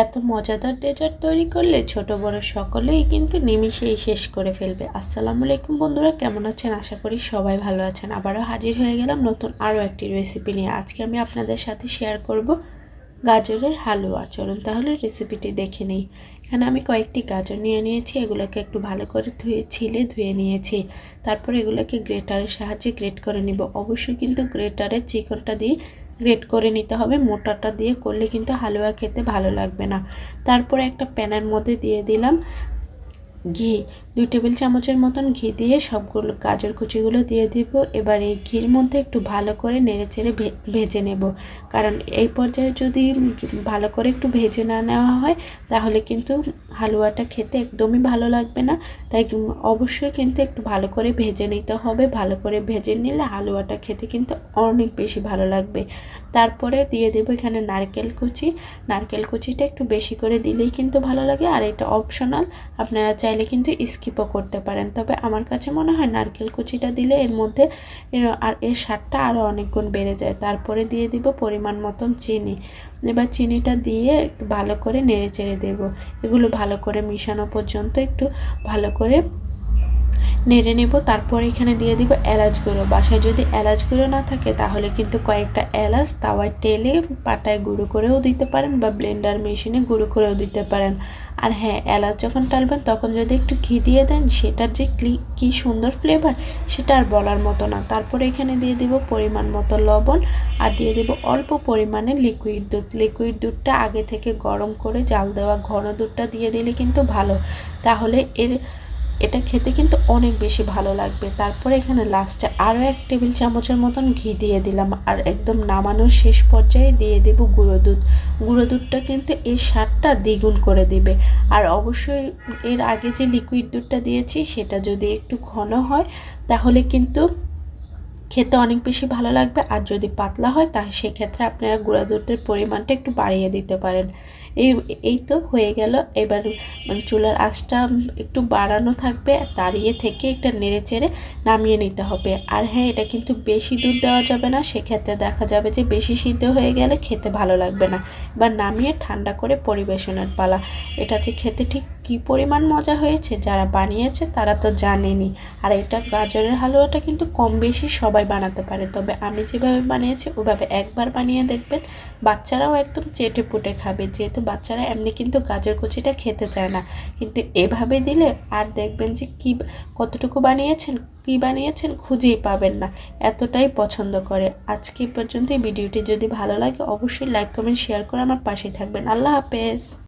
এত মজাদার ডেজার্ট তৈরি করলে ছোট বড় সকলেই কিন্তু নিমিষেই শেষ করে ফেলবে। আসসালামু আলাইকুম বন্ধুরা, কেমন আছেন? আশা করি সবাই ভালো আছেন। আবারও হাজির হয়ে গেলাম নতুন আরও একটি রেসিপি নিয়ে। আজকে আমি আপনাদের সাথে শেয়ার করব গাজরের হালুয়া। চলুন তাহলে রেসিপিটি দেখে নিই। এখানে আমি কয়েকটি গাজর নিয়ে নিয়েছি, এগুলোকে একটু ভালো করে ধুয়ে, ছিলে ধুয়ে নিয়েছি। তারপর এগুলোকে গ্রেটারের সাহায্যে গ্রেট করে নিব। অবশ্যই কিন্তু গ্রেটারের চিকনটা দিয়ে গ্রেট করে নিতে হবে। মোটাটা দিয়ে করলে কিন্তু হালুয়া খেতে ভালো লাগবে না। তারপরে একটা প্যানের মধ্যে দিয়ে দিলাম ঘি। দুই টেবিল চামচের মতন ঘি দিয়ে সবগুলো গাজর কুচিগুলো দিয়ে দিব। এবার এই ঘির মধ্যে একটু ভালো করে নেড়ে চেড়ে ভেজে নেব। কারণ এই পর্যায়ে যদি ভালো করে একটু ভেজে না নেওয়া হয়, তাহলে কিন্তু হালুয়াটা খেতে একদমই ভালো লাগবে না। তাই অবশ্যই কিন্তু একটু ভালো করে ভেজে নিতে হবে। ভালো করে ভেজে নিলে হালুয়াটা খেতে কিন্তু অনেক বেশি ভালো লাগবে। তারপরে দিয়ে দেবো এখানে নারকেল কুচি। নারকেল কুচিটা একটু বেশি করে দিলেই কিন্তু ভালো লাগে। আর এটা অপশনাল আপনারা চাইলে কিন্তু স্কিপও করতে পারেন। তবে আমার কাছে মনে হয় নারকেল কুচিটা দিলে এর মধ্যে আর এর স্বাদটা আরও অনেক গুণ বেড়ে যায়। তারপরে দিয়ে দিব পরিমাণ মতন চিনি। এবার চিনিটা দিয়ে ভালো করে নেড়ে চেড়ে দেবো। এগুলো ভালো করে মিশানো পর্যন্ত একটু ভালো করে নেড়ে নেব, তারপর এখানে দিয়ে দিব এলাচ গুঁড়ো। বাসায় যদি এলাচ গুঁড়ো না থাকে, তাহলে কিন্তু কয়েকটা এলাচ তাওয়ায় টেলে পাটায় গুঁড়ো করেও দিতে পারেন বা ব্লেন্ডার মেশিনে গুঁড়ো করেও দিতে পারেন। আর হ্যাঁ এলাচ যখন টালবেন, তখন যদি একটু ঘি দিয়ে দেন, সেটার যে ক্লি, কি সুন্দর ফ্লেভার সেটা আর বলার মতো না। তারপরে এখানে দিয়ে দিব পরিমাণ মতো লবণ আর দিয়ে দিব অল্প পরিমাণে লিকুইড দুধ। লিকুইড দুধটা আগে থেকে গরম করে জাল দেওয়া ঘন দুধটা দিয়ে দিলে কিন্তু ভালো। তাহলে এর এটা খেতে কিন্তু অনেক বেশি ভালো লাগবে। তারপরে এখানে লাস্টে আরও এক টেবিল চামচের মতন ঘি দিয়ে দিলাম আর একদম নামানোর শেষ পর্যায়ে দিয়ে দেব গুঁড়ো দুধ। গুঁড়ো দুধটা কিন্তু এই স্বাদটা দ্বিগুণ করে দিবে। আর অবশ্যই এর আগে যে লিকুইড দুধটা দিয়েছি, সেটা যদি একটু ঘন হয়, তাহলে কিন্তু খেতে অনেক বেশি ভালো লাগবে। আর যদি পাতলা হয়, তা সেক্ষেত্রে আপনারা গুঁড়া দুধের পরিমাণটা একটু বাড়িয়ে দিতে পারেন। এই এই তো হয়ে গেল। এবার মানে চুলার আঁচটা একটু বাড়ানো থাকবে দাঁড়িয়ে থেকে একটা নেড়ে চেড়ে নামিয়ে নিতে হবে। আর হ্যাঁ এটা কিন্তু বেশি দুধ দেওয়া যাবে না, সেক্ষেত্রে দেখা যাবে যে বেশি সিদ্ধ হয়ে গেলে খেতে ভালো লাগবে না। এবার নামিয়ে ঠান্ডা করে পরিবেশনের পালা। এটা যে খেতে ঠিক কি পরিমাণ মজা হয়েছে যারা বানিয়েছে তারা তো জানেনি। আর এটা গাজরের হালুয়াটা কিন্তু কম বেশি সবাই বানাতে পারে। তবে আমি যেভাবে বানিয়েছি, ওভাবে একবার বানিয়ে দেখবেন, বাচ্চারাও একদম চেটে পুটে খাবে। যেহেতু বাচ্চারা এমনি কিন্তু গাজর কুচিটা খেতে চায় না। কিন্তু এভাবে দিলে আর দেখবেন যে কী কতটুকু বানিয়েছেন, কী বানিয়েছেন খুঁজেই পাবেন না। এতটাই পছন্দ করে। আজকে পর্যন্ত এই ভিডিওটি যদি ভালো লাগে, অবশ্যই লাইক কমেন্ট শেয়ার করে আমার পাশে থাকবেন। আল্লাহ হাফেজ।